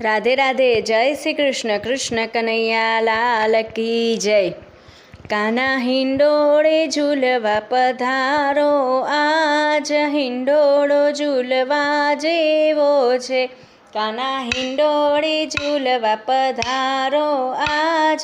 રાધે રાધે, જય શ્રી કૃષ્ણ કૃષ્ણ કનૈયા, લાલ કી જય. કાના હિંડોળે ઝૂલવા પધારો, આજ હિંડોળો ઝૂલવા જેવો છે. કાના હિંડોળે ઝૂલવા પધારો, આજ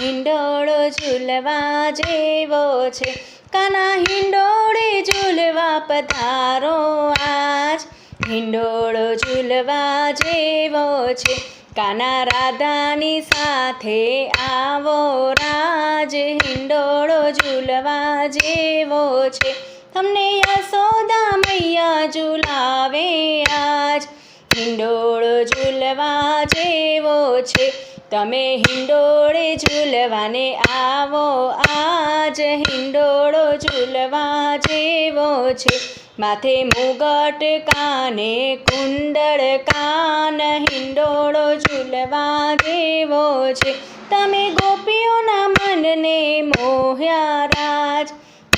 હિંડોળો ઝૂલવા જેવો છે. કાના હિંડોળે ઝૂલવા પધારો, આજ હિંડોળો ઝૂલવા જેવો છે. કાના રાધાની સાથે આવો રાજ. હિંડોળો ઝૂલવા જેવો છે. તમને યશોદા મૈયા ઝૂલાવે આજ. હિંડોળો ઝૂલવા જેવો છે. તમે હિંડોળે ઝૂલવાને આવો આજ. હિંડોળો ઝૂલવા જેવો છે. માથે મુગટ કાને, કુંડળ કાન, હિંડોળો ઝૂલવા જેવો છે. તમે ગોપીઓના મનને મોહ્યા રાજ,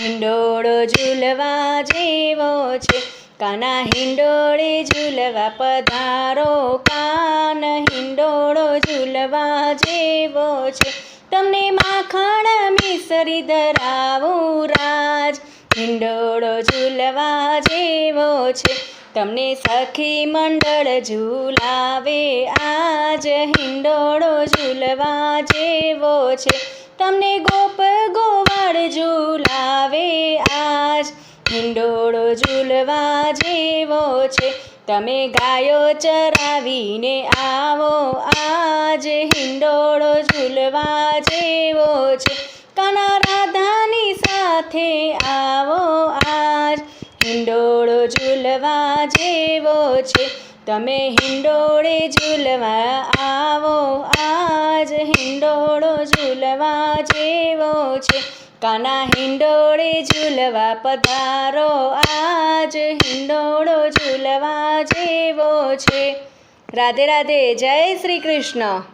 હિંડોળો ઝૂલવા જેવો છે. કાના હિંડોળે ઝૂલવા પધારો, કાન હિંડોળો ઝૂલવા જેવો છે. તમને માખણ મિસરી ધરાવું રાજ હિંડોળો ઝૂલવા જેવો છે. તમને સખી મંડળ ઝૂલાવે. આજ હિંડોળો ઝૂલવા જેવો છે. તમને ગોપ ગોવાળ ઝૂલાવે. આજ હિંડોળો ઝૂલવા જેવો છે. તમે ગાયો ચરાવીને આવો. આજ હિંડોળો ઝૂલવા જેવો છે. કાના રાધાની સાથે આજ હિંડોળો ઝૂલવા જેવો છે. તમે હિંડોળે ઝૂલવા આવો. આજ હિંડોળો ઝૂલવા જેવો છે. કાના હિંડોળે ઝૂલવા પધારો. આજ હિંડોળો ઝૂલવા જેવો છે. રાધે રાધે, જય શ્રી કૃષ્ણ.